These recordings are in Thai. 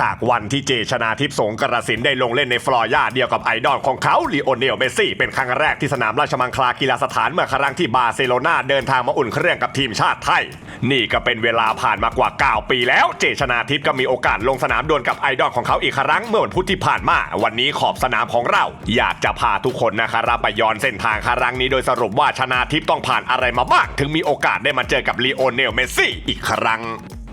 จากวันที่เจชนาทิพย์สงกระสินได้ลงเล่นในฟลอร์ยาเดียวกับไอดอลของเขาลีโอเนลเมสซี่เป็นครั้งแรกที่สนามราชมังคลากีฬาสถานเมื่อครั้งที่บาร์เซโลนาเดินทางมาอุ่นเครื่องกับทีมชาติไทย นี่ก็เป็นเวลาผ่านมากว่า 9 ปีแล้ว เจชนาทิพย์ก็มีโอกาสลงสนามดวลกับไอดอลของเขาอีกครั้งเมื่อวันพุธที่ผ่านมาวันนี้ขอบสนามของเรา อยากจะพาทุกคนนะครับไปย้อนเส้นทางครั้งนี้โดยสรุปว่าชนาทิพย์ต้องผ่านอะไรมาบ้างถึงมีโอกาสได้มาเจอกับลีโอเนลเมสซี่อีกครั้ง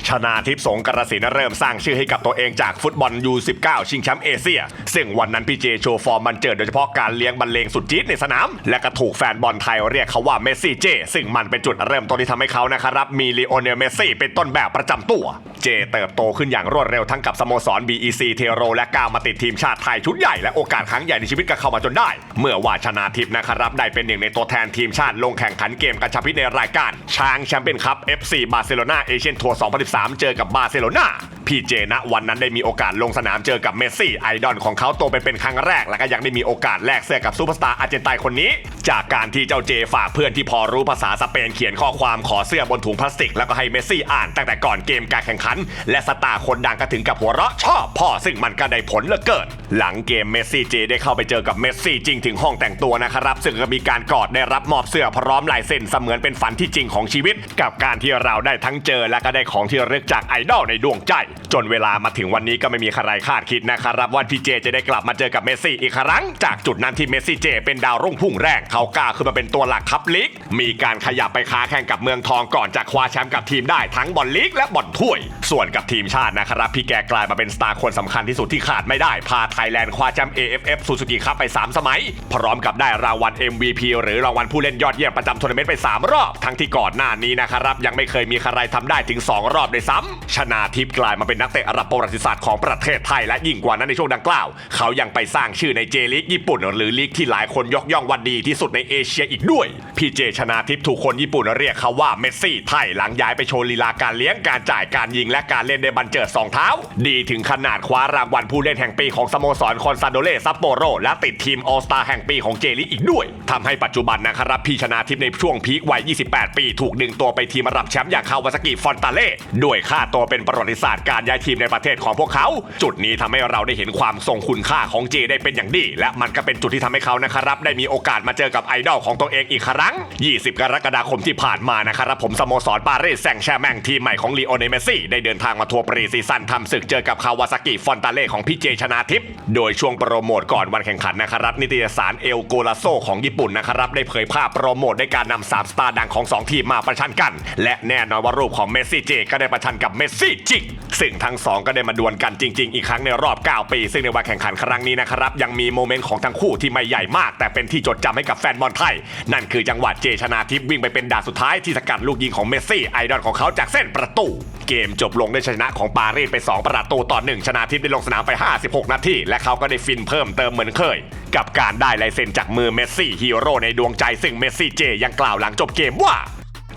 ชนาทิพย์สงกระสินเริ่มสร้างชื่อให้กับตัวเองจากฟุตบอลยู19ชิงแชมป์เอเชีย ซึ่งวันนั้นพี่เจโชว์ฟอร์มมันเจิดโดยเฉพาะการเลี้ยงบรรเลงสุดจี๊ดในสนาม และก็ถูกแฟนบอลไทยเรียกเขาว่าเมสซี่เจ ซึ่งมันเป็นจุดเริ่มต้นที่ทำให้เขานะครับมีลีโอเนลเมสซี่เป็นต้นแบบประจำตัว เจเติบโตขึ้นอย่างรวดเร็วทั้งกับสโมสร BEC เทโรและก้าวมาติดทีมชาติไทยชุดใหญ่และโอกาสครั้งใหญ่ในชีวิตก็เข้ามาจนได้ เมื่อว่าชนาทิพย์นะครับได้เป็นหนึ่งในตัวแทนทีมชาติลงแข่งขันเกมกระชับพิษในรายการ ช้างแชมเปี้ยนคัพ FC บาร์เซโลนาเอเชียนทัวร์ 2013 เจอกับบาร์เซโลนาพี่เจณวันนั้นได้มีโอกาสลงสนามเจอกับเมสซี่ไอดอลของเขาโตไปเป็นครั้งแรก และก็ยังได้มีโอกาสแลกเสื้อกับซูเปอร์สตาร์อาร์เจนตินคนนี้ จากการที่เจ้าเจฝากเพื่อนที่พอรู้ภาษาสเปนเขียนข้อความขอเสื้อบนถุงพลาสติก แล้วก็ให้เมสซี่อ่านตั้งแต่ก่อนเกมการแข่งขันและสตาร์คนดังก็ถึงกับหัวเราะชอบพ่อซึ่งมันก็ได้ผลเหลือเกิน หลังเกมเมสซี่เจได้เข้าไปเจอกับเมสซี่จริงถึงห้องแต่งตัวนะครับ ซึ่งก็มีการกอดได้รับมอบเสื้อพร้อมลายเซ็นเสมือนเป็นฝันที่จริงของชีวิต กับการที่เราได้ทั้งเจอและก็ได้ของที่ระลึกจากไอดอลในดวงใจ จนเวลามาถึงวันนี้ก็ไม่มีใครคาดคิดนะครับว่าพี่เจจะได้กลับมาเจอกับเมสซี่อีกครั้ง จากจุดนั้นที่เมสซี่เจเป็นดาวรุ่งพุ่งแรงเขากล้าขึ้นมาเป็นตัวหลักคัพลีกมีการขยับไปค้าแข่งกับเมืองทองก่อนจะคว้าแชมป์กับทีมได้ทั้งบอลลีกและบอลถ้วยส่วนกับทีมชาตินะครับพี่แกกลายมาเป็นสตาร์คนสำคัญที่สุดที่ขาดไม่ได้ พาไทยแลนด์คว้าแชมป์ AFF ซูซูกิคัพไป 3 สมัย พร้อมกับได้รางวัล MVP หรือรางวัลผู้เล่นยอดเยี่ยมประจำทัวร์นาเมนต์ไป 3 รอบ ทั้งที่ก่อนหน้านี้นะครับยังไม่เคยมีใครทำได้ถึง 2 รอบเลยซ้ำชนาทิพย์กลายมาเป็นนักเตะระดับประวัติศาสตร์ของประเทศไทยและยิ่งกว่านั้นในช่วงดังกล่าว เขายังไปสร้างชื่อในเจลีกญี่ปุ่น หรือลีกที่หลายคนยกย่องว่าดีที่สุดในเอเชียอีกด้วย พี่เจชนาทิพย์ถูกคนญี่ปุ่นเรียกเขาว่าเมสซี่ไทยหลังย้ายไปโชว์ลีลาการเลี้ยงการจ่ายการยิงและการเล่นในบันเจิดสองเท้า ดีถึงขนาดคว้ารางวัลผู้เล่นแห่งปีของสโมสรคอนซาโดเล่ซัปโปโรและติดทีมออสตาแห่งปีของเจลีอีกด้วยทำให้ปัจจุบันนะครับพี่ชนาทิพย์ในช่วงพีควัย 28 ปี ถูกดึงตัวไปทีมระดับแชมป์อย่างคาวาซากิฟอนตาเล่ด้วยค่าตัวเป็นประวัติศาสตร์การย้ายทีมในประเทศของพวกเขา จุดนี้ทำให้เราได้เห็นความทรงคุณค่าของเจได้เป็นอย่างดี และมันก็เป็นจุดที่ทำให้เขานะครับได้มีโอกาสมาเจอกับไอดอลของตัวเองอีกครั้ง 20 กรกฎาคมที่ผ่านมานะครับผมสโมสรปารีสแซงต์แชร์แมงทีมใหม่ของลีโอเนเมซี่ได้เดินทางมาทัวร์ปรีซีซั่นทำศึกเจอกับคาวาซากิฟอนตาเล่ของพี่เจชนาทิพย์โดยช่วงโปรโมทก่อนวันแข่งขันนะครับนิตยสารเอลโกลาโซของญี่ปุ่นนะครับได้เผยภาพโปรโมทด้วยการนำสามสตาร์ดังของสองทีมมาประชันกัน และแน่นอนว่ารูปของเมสซี่เจก็ได้ประชันกับเมสซี่จริงซึ่งทั้งสองก็ได้มาดวลกันจริง ๆ อีกครั้งในรอบ 9 ปี ซึ่งในวันแข่งขันครั้งนี้นะครับยังมีโมเมนต์ของทั้งคู่ที่ไม่ใหญ่มาก แต่เป็นที่จดจำให้กับแฟนบอลไทย นั่นคือจังหวะเจชนาทิพย์วิ่งไปเป็นด่านสุดท้ายที่สกัดลูกยิงของเมสซี่ไอดอลของเขาจากเส้นประตู เกมจบลงด้วยชนะของปารีสไป 2 ประตูต่อหนึ่งชนะทิพย์ได้ลงสนามไป 56 นาที และเขาก็ได้ฟินเพิ่มเติมเหมือนเคย กับการได้ลายเซ็นจากมือเมสซี่ฮีโร่ในดวงใจซึ่งเมสซี่เจยังกล่าวหลังจบเกมว่า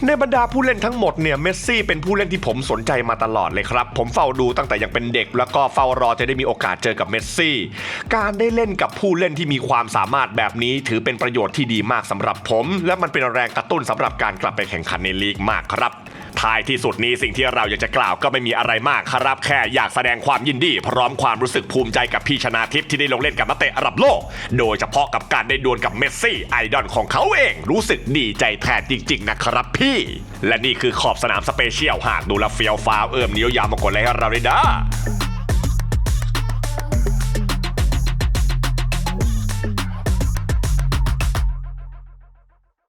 ในบรรดาผู้เล่นทั้งหมดเนี่ยเมสซี่เป็นผู้เล่นที่ผมสนใจมาตลอดเลยครับ ผมเฝ้าดูตั้งแต่ยังเป็นเด็ก แล้วก็เฝ้ารอจะได้มีโอกาสเจอกับเมสซี่การได้เล่นกับผู้เล่นที่มีความสามารถแบบนี้ ถือเป็นประโยชน์ที่ดีมากสำหรับผม และมันเป็นแรงกระตุ้นสำหรับการกลับไปแข่งขันในลีกมากครับ ท้ายที่สุดนี้สิ่งที่เราอยากจะกล่าวก็ไม่มีอะไรมากครับแค่อยากแสดงความยินดี พร้อมความรู้สึกภูมิใจกับพี่ชนะทิพย์ที่ได้ลงเล่นกับนักเตะระดับโลก โดยเฉพาะกับการได้ดวลกับเมสซี่ไอดอลของเขาเองรู้สึกดีใจแทนจริง ๆ นะครับพี่ และนี่คือขอบสนามสเปเชียลหากดูแลเฟียวฟ้าวเอิ่มนิ้วยาวมากดไลค์ให้เราด้วยนะ